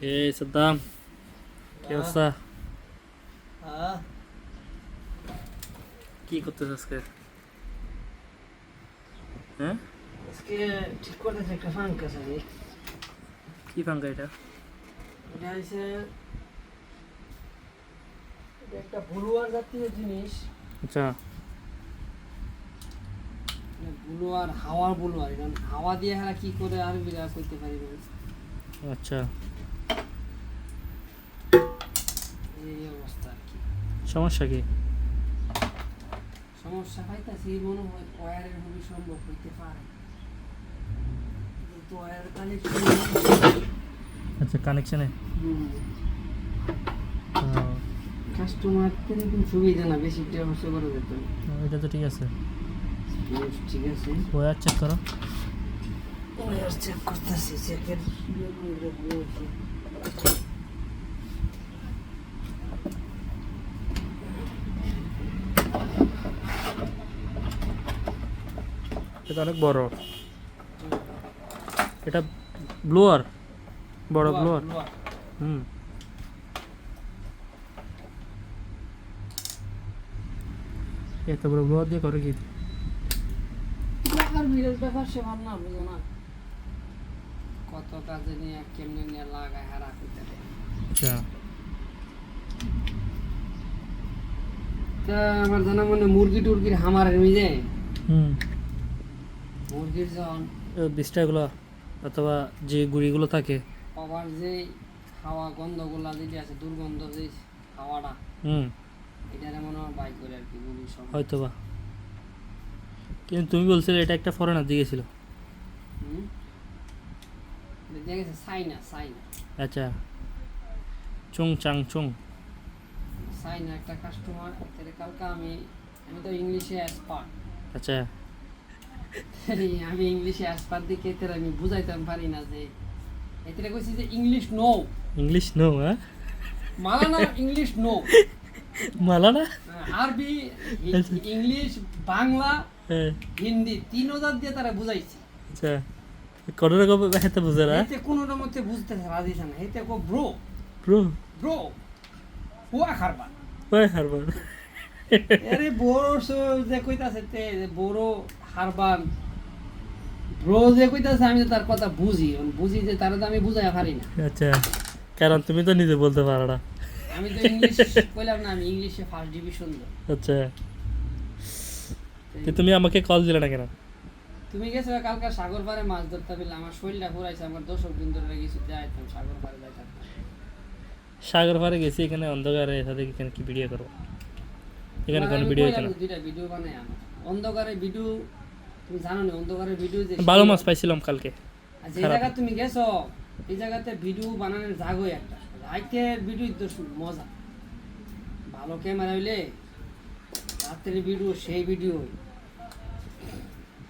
এই সাদ্দাম কি অবস্থা কি করতেছ আজকে হ্যাঁ আজকে ঠিক করতেছে একটা ফাঙ্কাস আছে কি পাঙ্কা এটা এটা হচ্ছে একটা ব্লুয়ার জাতীয় জিনিস আচ্ছা ব্লুয়ার হাওয়ার ব্লুয়ার এখন হাওয়া দিয়ে হারা কি করে আর বিরা করতে পারিবে আচ্ছা এই অবস্থা আর কি। সমস্যা কি? সমস্যা পাইতাছি মনে হয় ওয়ারের খুবই সম্ভব হইতে পারে। যেহেতু ওয়ারের কানেকশন আচ্ছা কানেকশনে কাস্টমার কিন্তু সুবিধা না বেশি খরচ করা যেত এটা তো ঠিক আছে। ঠিক আছে। ওয়ার চেক করো। ওয়ার চেক করতেছি চেকের এটা অনেক বড়। এটা ব্লোয়ার বড় ব্লোয়ার হুম। এত বড় ব্লোয়ার দিয়ে করে কি? কত কাজে নিয়ে কেমনে নিয়ে লাগায় হারা করতে আচ্ছা। তা আমার জানা মনে মুরগি টুরগির হামারের মিজে হুম। মুরগির যখন বিষ্টাগুলো অথবা যে গুড়িগুলো থাকে আবার যে হাওয়া গন্ধগুলা যেটি আছে দুর্গন্ধ যে হাওয়াটা হুম। এটারে মনে হয় বাইক করে আর কি গুলি সব হয়তো বা কিন্তু তুমি বলছিলে এটা একটা ফরেনার দিয়ে গেছিল হুম? দিয়ে গেছে সাইনা সাইনা আচ্ছা। চুং চাং চুং। সাইনা একটা কাস্টমার তাহলে কালকে আমি আমি তো ইংলিশে এক্সপার্ট আচ্ছা। আমি ইংলিশে এক্সপার্ট দিকে এতে আমি বুঝাইতাম পারি না যে এতে কইছি যে ইংলিশ নো ইংলিশ নো হ্যাঁ? মালানা ইংলিশ নো মালা না আরবি ইংলিশ বাংলা হ্যাঁ। হিন্দি তিন হাজার দিয়ে তারা বুঝাইছি। আচ্ছা। কোনো রকম হেতে বুঝে না? এতে কোনোটার মধ্যে বুঝতে রাজি না। এতে কো ব্রো ব্রো ব্রো হুয়া খারবা ওই হারবার আরে বড় যে কইতাছে তে বড় হারবান ব্রো যে কইতাছে আমি তার কথা বুঝি এখন বুঝি যে তারা তো আমি বুঝাই পারি না। আচ্ছা কারণ তুমি তো নিজে বলতে পারো না। আমি তো ইংলিশ কইলাম না আমি ইংলিশে ফার্স্ট ডিভিশন আচ্ছা। তো তুমি আমাকে কল দিলে না কেন? তুমি গেছো কালকে সাগর পাড়ে মাছ ধরতে পেলে আমার শরীরটা ঘুরাইছে আমার দর্শক দিন ধরে কিছু যাইতাম সাগর পাড়ে যাইতাম সাগর পাড়ে গেছি এখানে অন্ধকারে সাথে এখানে কি ভিডিও করব। এখানে কোনো ভিডিও হচ্ছে না দুইটা ভিডিও বানাই অন্ধকারে ভিডিও তুমি জানো না অন্ধকারে ভিডিও যে ভালো মাছ পাইছিলাম কালকে। যে জায়গা তুমি গেছো এই জায়গাতে ভিডিও বানানোর জাগো একটা। রাইতে ভিডিও তো মজা। ভালো ক্যামেরা হইলে রাত্রের ভিডিও সেই ভিডিও